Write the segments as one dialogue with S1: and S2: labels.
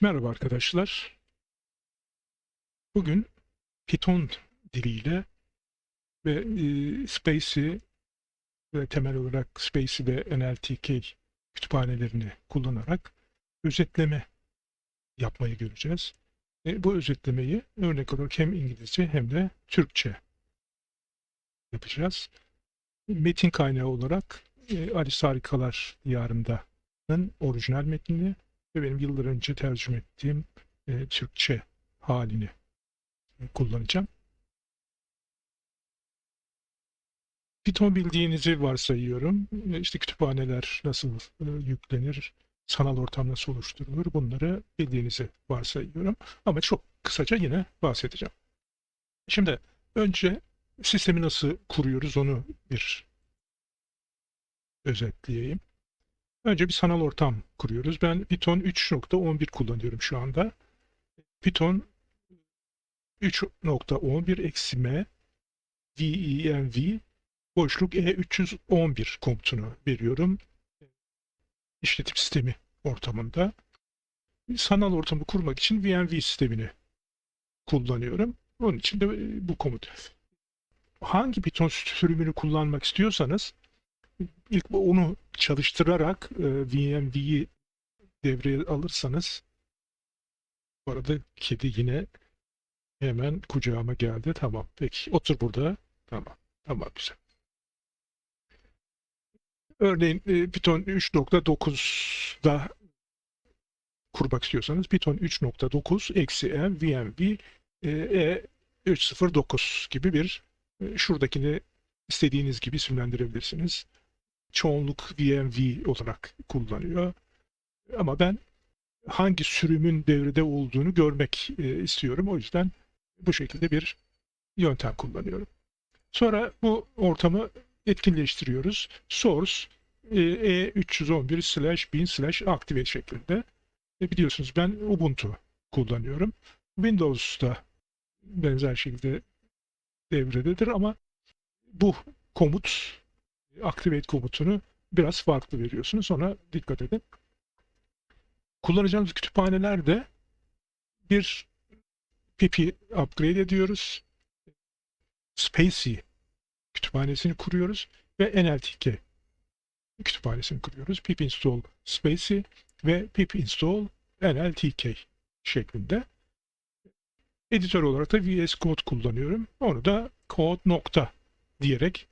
S1: Merhaba arkadaşlar. Bugün Python diliyle ve e, Space'i ve temel olarak Space'i ve NLTK kütüphanelerini kullanarak özetleme yapmayı göreceğiz. E, bu özetlemeyi örnek olarak hem İngilizce hem de Türkçe yapacağız. Metin kaynağı olarak e, Alice Harikalar Diyarında'nın orijinal metnini ve benim yıllar önce tercüme ettiğim e, Türkçe halini kullanacağım. Python bildiğinizi varsayıyorum. İşte kütüphaneler nasıl e, yüklenir, sanal ortam nasıl oluşturulur bunları bildiğinizi varsayıyorum. Ama çok kısaca yine bahsedeceğim. Şimdi önce sistemi nasıl kuruyoruz onu bir özetleyeyim. Önce bir sanal ortam kuruyoruz. Ben Python 3.11 kullanıyorum şu anda. Python 3.11 eksi m venv boşluk e311 komutunu veriyorum. İşletim sistemi ortamında. Sanal ortamı kurmak için venv sistemini kullanıyorum. Onun için de bu komut. Hangi Python sürümünü kullanmak istiyorsanız ilk onu çalıştırarak e, VMV'yi devreye alırsanız bu arada kedi yine hemen kucağıma geldi. Tamam. Peki. Otur burada. Tamam. Tamam güzel. Örneğin e, Python 3.9'da kurmak istiyorsanız Python 3.9 eksi m vmv e, e309 gibi bir e, şuradakini istediğiniz gibi isimlendirebilirsiniz çoğunluk VMV olarak kullanıyor. Ama ben hangi sürümün devrede olduğunu görmek e, istiyorum. O yüzden bu şekilde bir yöntem kullanıyorum. Sonra bu ortamı etkinleştiriyoruz. Source e, e311 slash bin slash activate şeklinde. E, biliyorsunuz ben Ubuntu kullanıyorum. Windows'ta benzer şekilde devrededir ama bu komut activate komutunu biraz farklı veriyorsunuz. Sonra dikkat edin. Kullanacağımız kütüphanelerde bir pipi upgrade ediyoruz. Spacey kütüphanesini kuruyoruz ve NLTK kütüphanesini kuruyoruz. pip install Spacey ve pip install NLTK şeklinde. Editör olarak da VS Code kullanıyorum. Onu da code nokta diyerek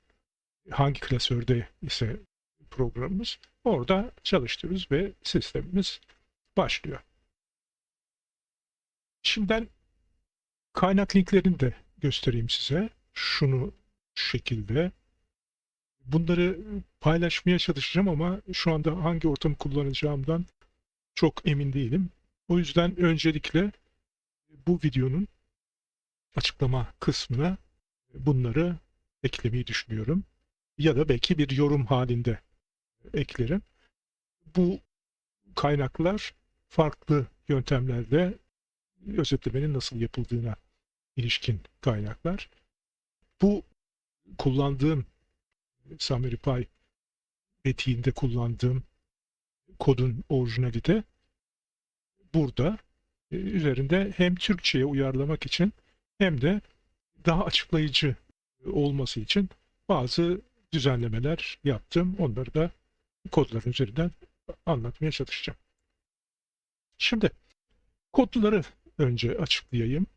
S1: hangi klasörde ise programımız orada çalıştırıyoruz ve sistemimiz başlıyor. Şimdiden kaynak linklerini de göstereyim size. Şunu şu şekilde. Bunları paylaşmaya çalışacağım ama şu anda hangi ortamı kullanacağımdan çok emin değilim. O yüzden öncelikle bu videonun açıklama kısmına bunları eklemeyi düşünüyorum ya da belki bir yorum halinde eklerim. Bu kaynaklar farklı yöntemlerle özetlemenin nasıl yapıldığına ilişkin kaynaklar. Bu kullandığım Pi etiğinde kullandığım kodun orijinali de burada e, üzerinde hem Türkçe'ye uyarlamak için hem de daha açıklayıcı olması için bazı düzenlemeler yaptım. Onları da kodların üzerinden anlatmaya çalışacağım. Şimdi kodları önce açıklayayım.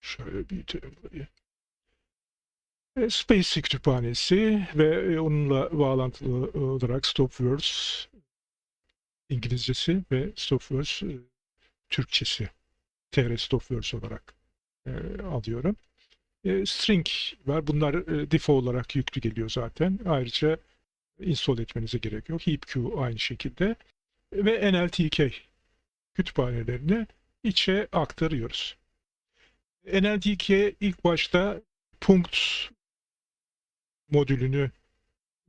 S1: Şöyle büyütelim burayı. E, Space kütüphanesi ve e, onunla bağlantılı olarak Stopwords İngilizcesi ve Stopwords e, Türkçesi TR Stopwords olarak alıyorum e, string var. Bunlar e, default olarak yüklü geliyor zaten. Ayrıca install etmenize gerek yok. HeapQ aynı şekilde. Ve NLTK kütüphanelerini içe aktarıyoruz. NLTK ilk başta punkt modülünü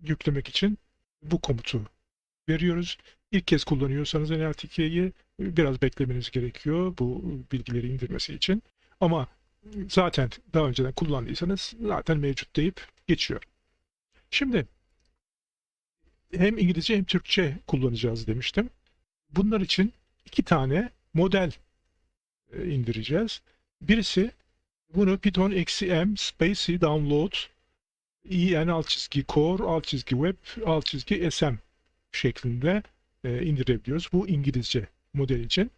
S1: yüklemek için bu komutu veriyoruz. İlk kez kullanıyorsanız NLTK'yi biraz beklemeniz gerekiyor bu bilgileri indirmesi için. Ama zaten daha önceden kullandıysanız zaten mevcut deyip geçiyor. Şimdi hem İngilizce hem Türkçe kullanacağız demiştim. Bunlar için iki tane model e, indireceğiz. Birisi bunu Python eksi m space download en alt çizgi core alt çizgi web alt çizgi sm şeklinde e, indirebiliyoruz. Bu İngilizce model için.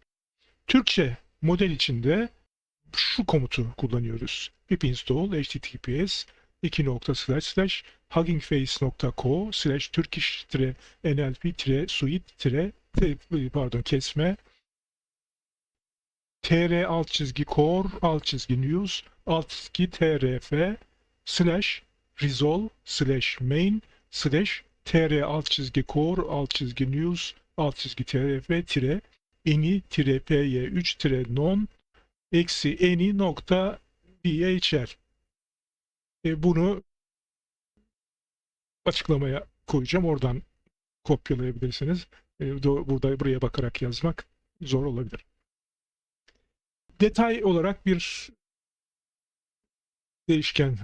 S1: Türkçe model için de şu komutu kullanıyoruz. pip install https 2 slash slash huggingface.co slash turkish nlp suite pardon kesme tr alt çizgi core alt çizgi news alt çizgi trf slash resolve slash main slash tr alt çizgi core alt çizgi news alt çizgi trf tire eni tire py3 tire non eksi eni nokta bhl e, bunu açıklamaya koyacağım. Oradan kopyalayabilirsiniz. E, burada buraya bakarak yazmak zor olabilir. Detay olarak bir değişken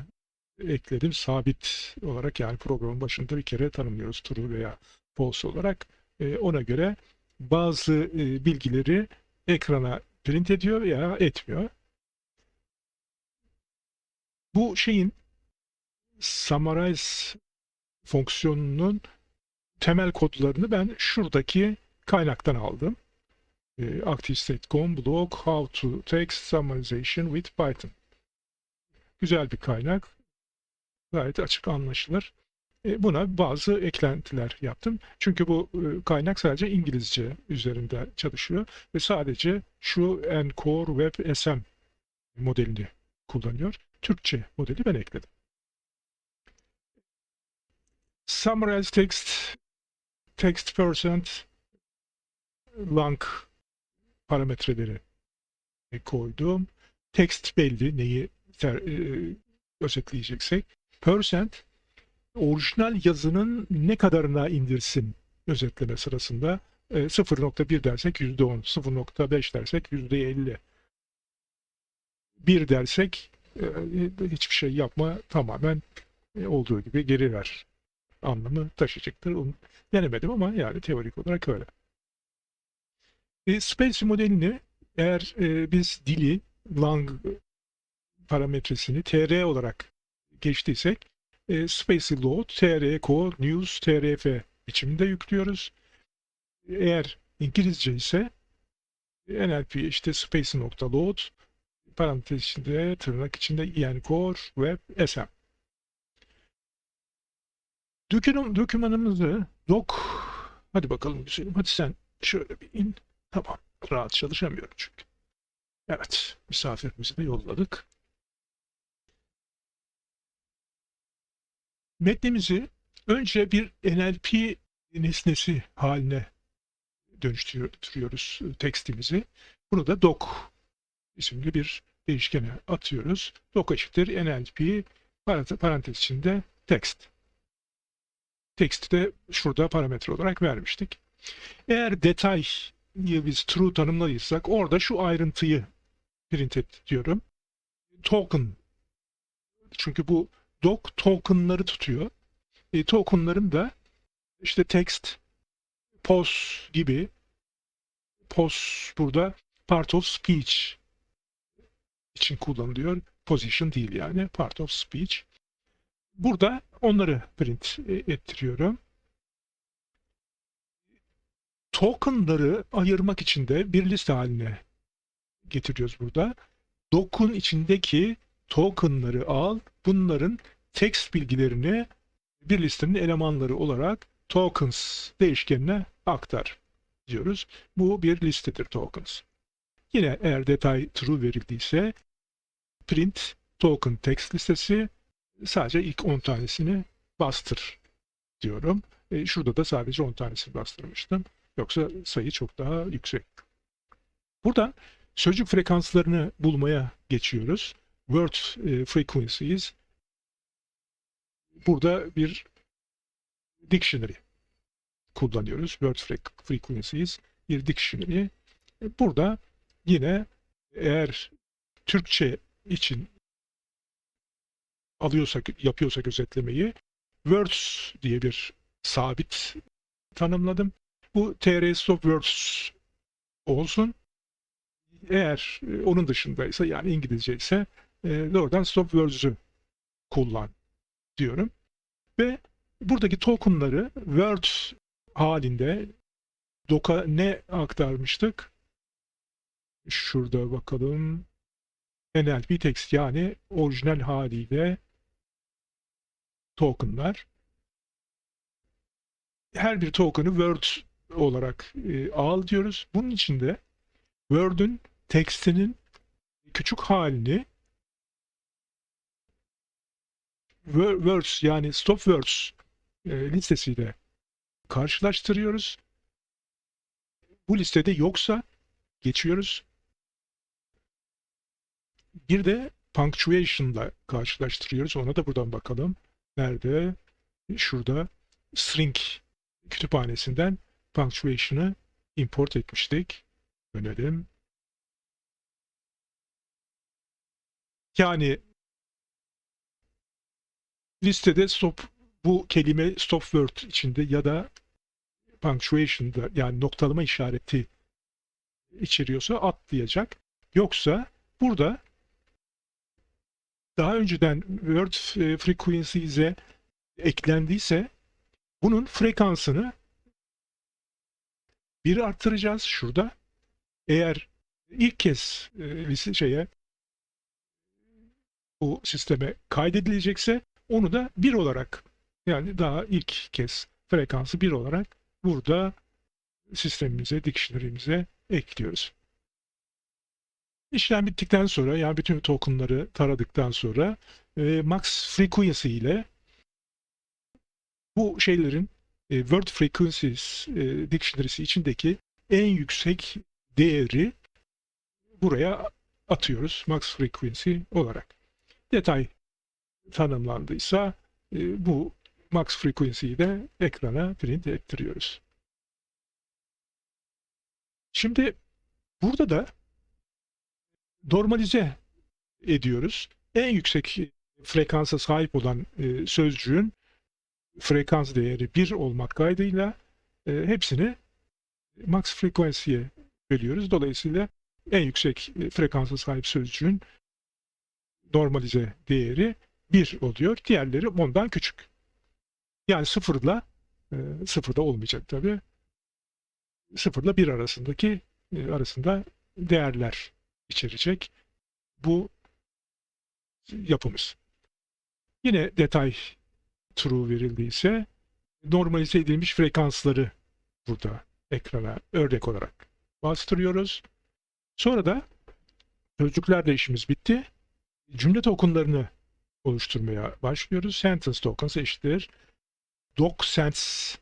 S1: ekledim. Sabit olarak yani programın başında bir kere tanımlıyoruz true veya false olarak. E, ona göre bazı e, bilgileri ekrana print ediyor veya etmiyor. Bu şeyin summarize fonksiyonunun temel kodlarını ben şuradaki kaynaktan aldım. E, ActiveState.com blog How to Text Summarization with Python. Güzel bir kaynak. Gayet açık anlaşılır. E, buna bazı eklentiler yaptım. Çünkü bu e, kaynak sadece İngilizce üzerinde çalışıyor ve sadece şu Encore Web SM modelini kullanıyor. Türkçe modeli ben ekledim. Summarize text, text percent, lang parametreleri koydum. Text belli neyi ter, e, özetleyeceksek. Percent orijinal yazının ne kadarına indirsin özetleme sırasında. E, 0.1 dersek %10, 0.5 dersek %50. 1 dersek e, hiçbir şey yapma tamamen e, olduğu gibi geri ver anlamı taşıyacaktır. Onu denemedim ama yani teorik olarak öyle. E, Space modelini eğer e, biz dili lang parametresini tr olarak geçtiysek e, space load tr co news trf biçiminde yüklüyoruz. Eğer İngilizce ise NLP işte space nokta load parantez içinde tırnak içinde en core web sm. Doküman, dokümanımızı doc hadi bakalım güzelim hadi sen şöyle bir in. Tamam rahat çalışamıyorum çünkü. Evet misafirimizi de yolladık. Metnimizi önce bir NLP nesnesi haline dönüştürüyoruz tekstimizi. Bunu da doc isimli bir değişkene atıyoruz. Doc eşittir NLP parantez içinde text. Text'i de şurada parametre olarak vermiştik. Eğer detayı biz true tanımladıysak orada şu ayrıntıyı print et diyorum. Token. Çünkü bu doc tokenları tutuyor. E, tokenların da işte text, pos gibi pos burada part of speech için kullanılıyor. Position değil yani part of speech. Burada onları print ettiriyorum. Tokenları ayırmak için de bir liste haline getiriyoruz burada. Doc'un içindeki tokenları al, bunların text bilgilerini bir listenin elemanları olarak tokens değişkenine aktar diyoruz. Bu bir listedir tokens. Yine eğer detay true verildiyse print token text listesi sadece ilk 10 tanesini bastır diyorum. E, şurada da sadece 10 tanesini bastırmıştım. Yoksa sayı çok daha yüksek. Buradan sözcük frekanslarını bulmaya geçiyoruz. Word e, frequencies. Burada bir dictionary kullanıyoruz. Word frequencies bir dictionary. E, burada yine eğer Türkçe için alıyorsak, yapıyorsak özetlemeyi words diye bir sabit tanımladım. Bu TR Stop Words olsun. Eğer e, onun dışındaysa yani İngilizce ise e, doğrudan Stop kullan diyorum. Ve buradaki tokenları Word halinde Doka ne aktarmıştık? Şurada bakalım. NLP text yani orijinal haliyle tokenlar. Her bir token'ı Word olarak e, al diyoruz. Bunun içinde Word'ün tekstinin küçük halini words yani stop words e, listesiyle karşılaştırıyoruz. Bu listede yoksa geçiyoruz. Bir de punctuation'la karşılaştırıyoruz. Ona da buradan bakalım. Nerede? Şurada string kütüphanesinden punctuation'ı import etmiştik. Dönelim. Yani listede stop bu kelime stop word içinde ya da punctuation'da yani noktalama işareti içeriyorsa atlayacak. Yoksa burada daha önceden word frequency'e eklendiyse bunun frekansını bir arttıracağız şurada. Eğer ilk kez e, şeye bu sisteme kaydedilecekse onu da bir olarak yani daha ilk kez frekansı bir olarak burada sistemimize, dictionary'mize ekliyoruz. İşlem bittikten sonra yani bütün tokenları taradıktan sonra e, max frequency ile bu şeylerin e, word frequencies e, dictionary'si içindeki en yüksek değeri buraya atıyoruz max frequency olarak. Detay tanımlandıysa e, bu max frequency'yi de ekrana print ettiriyoruz. Şimdi burada da normalize ediyoruz. En yüksek frekansa sahip olan e, sözcüğün frekans değeri 1 olmak kaydıyla e, hepsini max frequency'ye bölüyoruz. Dolayısıyla en yüksek frekansa sahip sözcüğün normalize değeri 1 oluyor. Diğerleri ondan küçük. Yani sıfırla e, sıfırda olmayacak tabii. Sıfırla 1 arasındaki e, arasında değerler içerecek bu yapımız. Yine detay true verildiyse normalize edilmiş frekansları burada ekrana örnek olarak bastırıyoruz. Sonra da sözcüklerle işimiz bitti. Cümle tokenlarını oluşturmaya başlıyoruz. Sentence tokens eşittir docsense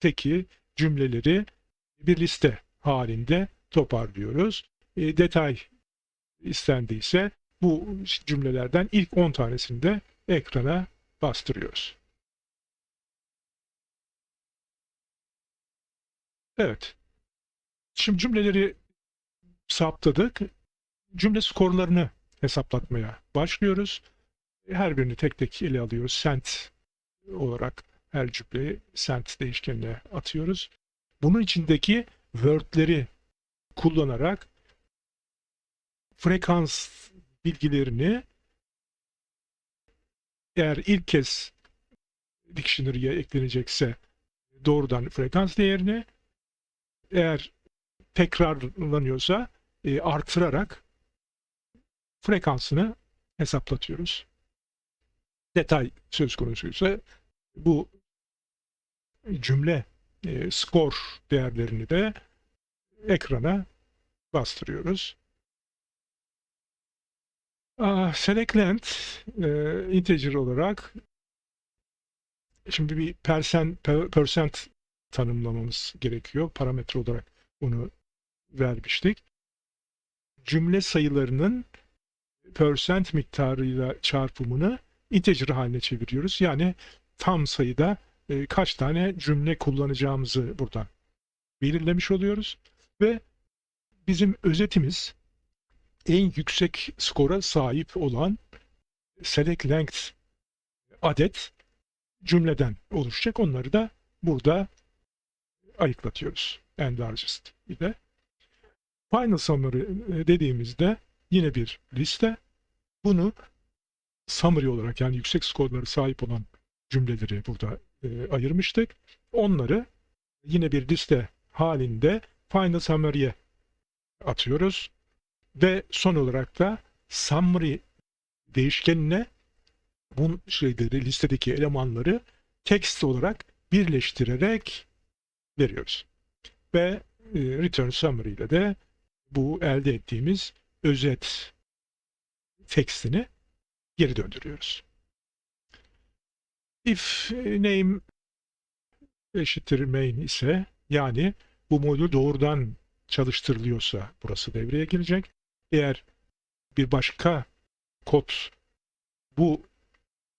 S1: teki cümleleri bir liste halinde toparlıyoruz. E, detay istendiyse bu cümlelerden ilk 10 tanesini de ekrana bastırıyoruz. Evet. Şimdi cümleleri saptadık. Cümle skorlarını hesaplatmaya başlıyoruz. Her birini tek tek ele alıyoruz. Sent olarak her cümleyi sent değişkenine atıyoruz. Bunun içindeki word'leri kullanarak frekans bilgilerini eğer ilk kez dictionary'e eklenecekse doğrudan frekans değerini eğer tekrarlanıyorsa e, artırarak frekansını hesaplatıyoruz. Detay söz konusuysa bu cümle e, skor değerlerini de ekrana bastırıyoruz. Ah, select length e, integer olarak şimdi bir percent, percent tanımlamamız gerekiyor. Parametre olarak bunu vermiştik. Cümle sayılarının percent miktarıyla çarpımını integer haline çeviriyoruz. Yani tam sayıda e, kaç tane cümle kullanacağımızı buradan belirlemiş oluyoruz. Ve bizim özetimiz en yüksek skora sahip olan select length adet cümleden oluşacak. Onları da burada ayıklatıyoruz. En largest ile. Final summary e, dediğimizde yine bir liste. Bunu summary olarak yani yüksek skorları sahip olan cümleleri burada e, ayırmıştık. Onları yine bir liste halinde final summary'e atıyoruz. Ve son olarak da summary değişkenine bu şeyleri listedeki elemanları text olarak birleştirerek veriyoruz. Ve e, return summary ile de bu elde ettiğimiz özet tekstini geri döndürüyoruz. If name eşittir main ise yani bu modül doğrudan çalıştırılıyorsa burası devreye girecek. Eğer bir başka kod bu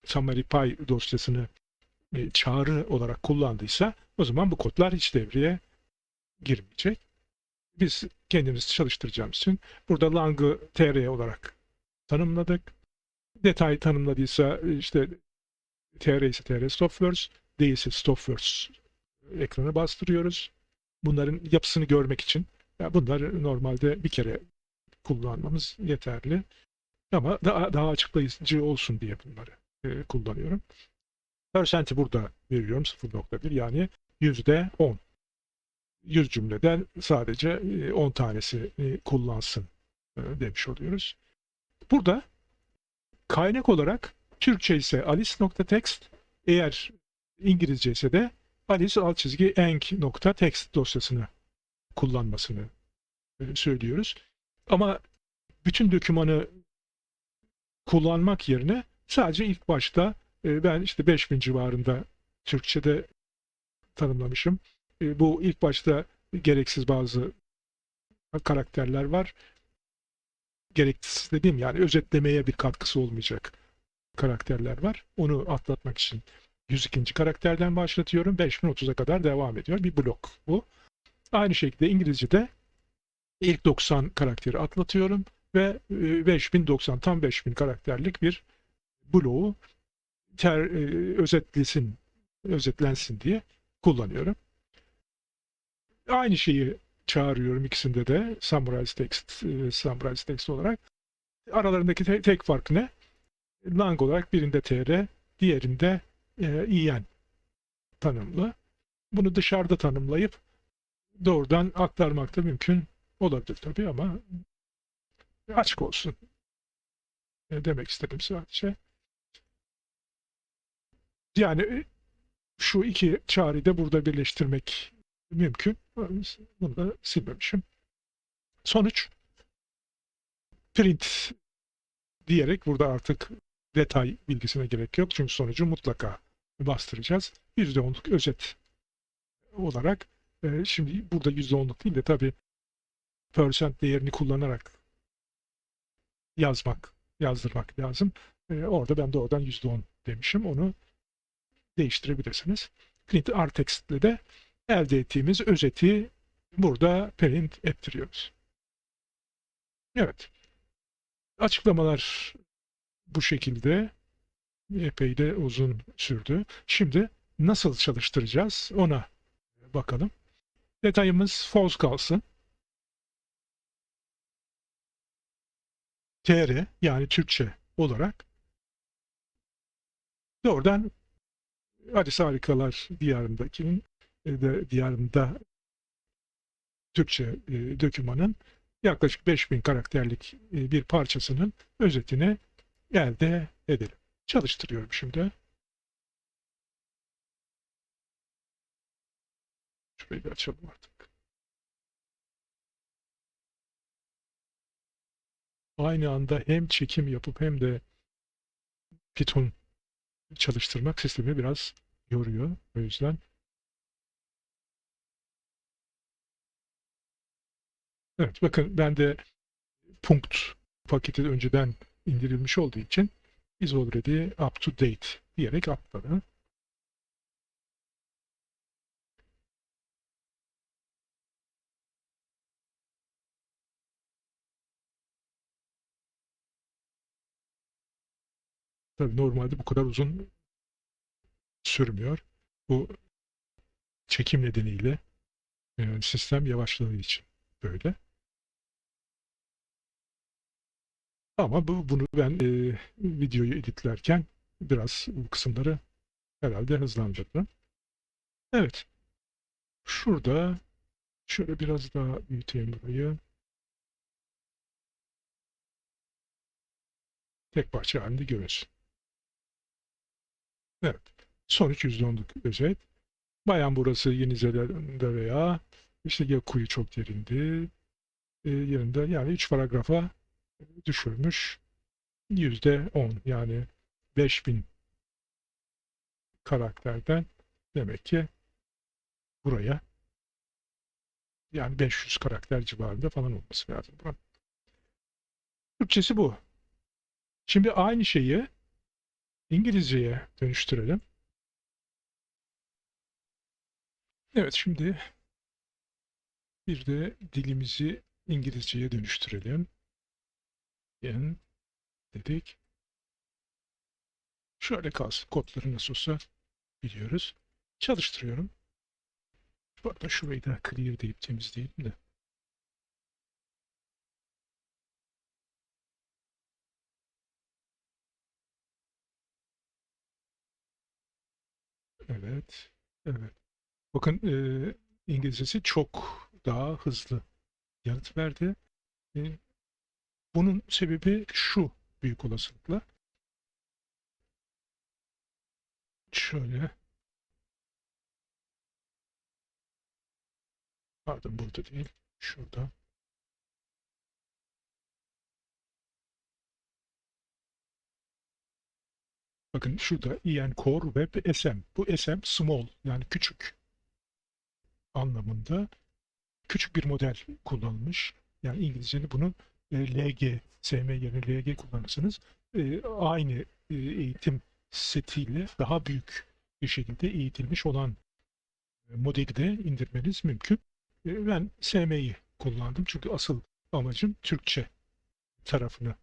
S1: summary py dosyasını e, çağrı olarak kullandıysa o zaman bu kodlar hiç devreye girmeyecek. Biz kendimiz çalıştıracağımız için burada lang'ı tr olarak tanımladık. Detay tanımladıysa işte tr ise tr stopwords, değilse stopwords ekranı bastırıyoruz. Bunların yapısını görmek için ya bunlar normalde bir kere kullanmamız yeterli. Ama daha, daha açıklayıcı olsun diye bunları e, kullanıyorum. Percent'i burada veriyorum 0.1 yani yüzde 10. 100 cümleden sadece e, 10 tanesi e, kullansın e, demiş oluyoruz. Burada kaynak olarak Türkçe ise alice.text eğer İngilizce ise de alice alt çizgi eng.text dosyasını kullanmasını e, söylüyoruz. Ama bütün dokümanı kullanmak yerine sadece ilk başta e, ben işte 5000 civarında Türkçe'de tanımlamışım. E, Bu ilk başta gereksiz bazı karakterler var. Gereksiz dediğim yani özetlemeye bir katkısı olmayacak karakterler var. Onu atlatmak için 102. karakterden başlatıyorum. 5030'a kadar devam ediyor. Bir blok bu. Aynı şekilde İngilizce'de ilk 90 karakteri atlatıyorum ve e, 5090 tam 5000 karakterlik bir bloğu ter, e, özetlesin, özetlensin diye kullanıyorum. Aynı şeyi çağırıyorum ikisinde de summarize text, e, summarize text olarak. Aralarındaki te- tek fark ne? Lang olarak birinde tr, diğerinde e, en tanımlı. Bunu dışarıda tanımlayıp doğrudan aktarmak da mümkün olabilir tabii ama açık olsun. E, demek istedim sadece. Yani e, şu iki çağrıyı da burada birleştirmek mümkün. Bunu da silmemişim. Sonuç print diyerek burada artık detay bilgisine gerek yok. Çünkü sonucu mutlaka bastıracağız. %10'luk özet olarak e, şimdi burada %10'luk değil de tabii percent değerini kullanarak yazmak, yazdırmak lazım. E, orada ben doğrudan %10 demişim. Onu değiştirebilirsiniz. Print rtext ile de elde ettiğimiz özeti burada print ettiriyoruz. Evet. Açıklamalar bu şekilde epey de uzun sürdü. Şimdi nasıl çalıştıracağız ona bakalım. Detayımız false kalsın. TR yani Türkçe olarak doğrudan Alice Harikalar Diyarındakinin de diyarında Türkçe e, dokümanın yaklaşık 5000 karakterlik e, bir parçasının özetini elde edelim. Çalıştırıyorum şimdi. Şurayı bir açalım artık. Aynı anda hem çekim yapıp hem de Python çalıştırmak sistemi biraz yoruyor. O yüzden Evet bakın ben de punkt paketi de önceden indirilmiş olduğu için is already up to date diyerek atladı. Tabii normalde bu kadar uzun sürmüyor. Bu çekim nedeniyle e, sistem yavaşladığı için böyle. Ama bu, bunu ben e, videoyu editlerken biraz bu kısımları herhalde hızlandırdım. Evet. Şurada şöyle biraz daha büyüteyim burayı. Tek parça halinde görünsün. Evet. Sonuç %10'luk özet. Bayan burası Yeni Zelanda veya işte Yakuyu çok yerinde. E, yerinde yani 3 paragrafa düşürmüş. %10 yani 5000 karakterden demek ki buraya yani 500 karakter civarında falan olması lazım. Türkçesi bu. Şimdi aynı şeyi İngilizceye dönüştürelim. Evet şimdi bir de dilimizi İngilizceye dönüştürelim. Yani dedik. Şöyle kalsın. Kodları nasıl olsa biliyoruz. Çalıştırıyorum. Bu arada şurayı da clear deyip temizleyelim de. Evet. Evet. Bakın e, İngilizcesi çok daha hızlı yanıt verdi. E, bunun sebebi şu büyük olasılıkla. Şöyle. Pardon burada değil. Şurada. Bakın şurada EN Core Web SM. Bu SM small yani küçük anlamında küçük bir model kullanılmış. Yani İngilizcenin bunun e, LG, SM yerine LG kullanırsanız e, aynı e, eğitim setiyle daha büyük bir şekilde eğitilmiş olan e, modeli de indirmeniz mümkün. E, ben SM'yi kullandım çünkü asıl amacım Türkçe tarafını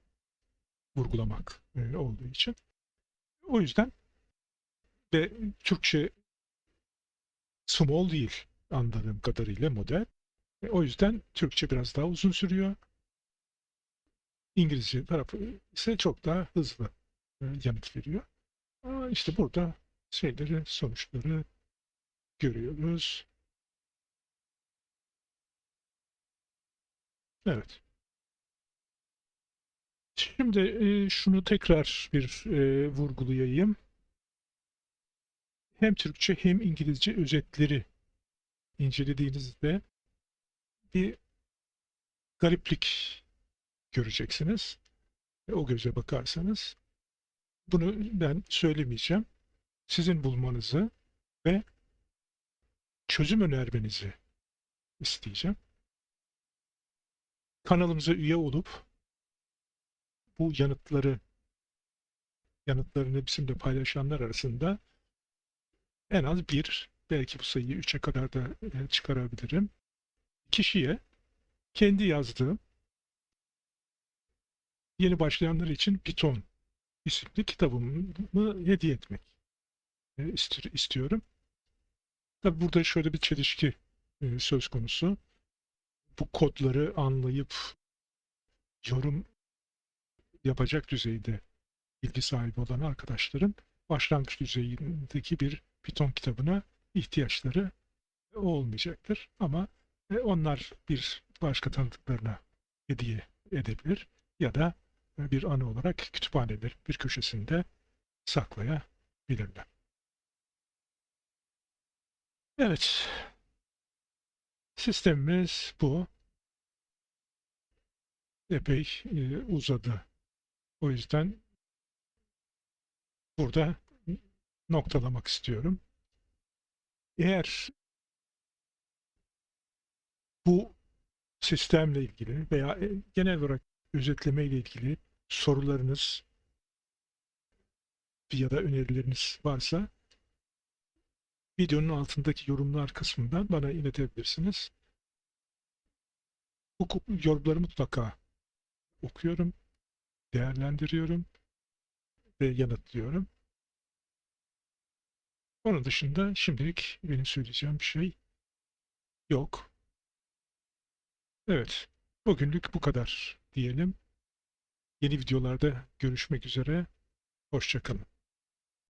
S1: vurgulamak e, olduğu için. O yüzden ve Türkçe small değil anladığım kadarıyla model. E, o yüzden Türkçe biraz daha uzun sürüyor. İngilizce tarafı ise çok daha hızlı e, yanıt veriyor. Ama işte burada şeyleri, sonuçları görüyoruz. Evet. Şimdi e, şunu tekrar bir vurgulayayım. Hem Türkçe hem İngilizce özetleri incelediğinizde bir gariplik göreceksiniz. O göze bakarsanız bunu ben söylemeyeceğim. Sizin bulmanızı ve çözüm önermenizi isteyeceğim. Kanalımıza üye olup bu yanıtları yanıtlarını bizimle paylaşanlar arasında en az bir belki bu sayıyı 3'e kadar da e, çıkarabilirim. Kişiye kendi yazdığım yeni başlayanlar için Python isimli kitabımı hediye etmek e, isti- istiyorum. Tabi burada şöyle bir çelişki e, söz konusu. Bu kodları anlayıp yorum yapacak düzeyde bilgi sahibi olan arkadaşların başlangıç düzeyindeki bir Python kitabına ihtiyaçları olmayacaktır. Ama e, onlar bir başka tanıdıklarına hediye edebilir ya da e, bir anı olarak kütüphaneler bir köşesinde saklayabilirler. Evet. Sistemimiz bu. Epey e, uzadı. O yüzden burada noktalamak istiyorum. Eğer bu sistemle ilgili veya e, genel olarak özetleme ile ilgili sorularınız ya da önerileriniz varsa videonun altındaki yorumlar kısmından bana iletebilirsiniz. Bu yorumları mutlaka okuyorum, değerlendiriyorum ve yanıtlıyorum. Onun dışında şimdilik benim söyleyeceğim bir şey yok. Evet, bugünlük bu kadar diyelim. Yeni videolarda görüşmek üzere. Hoşçakalın.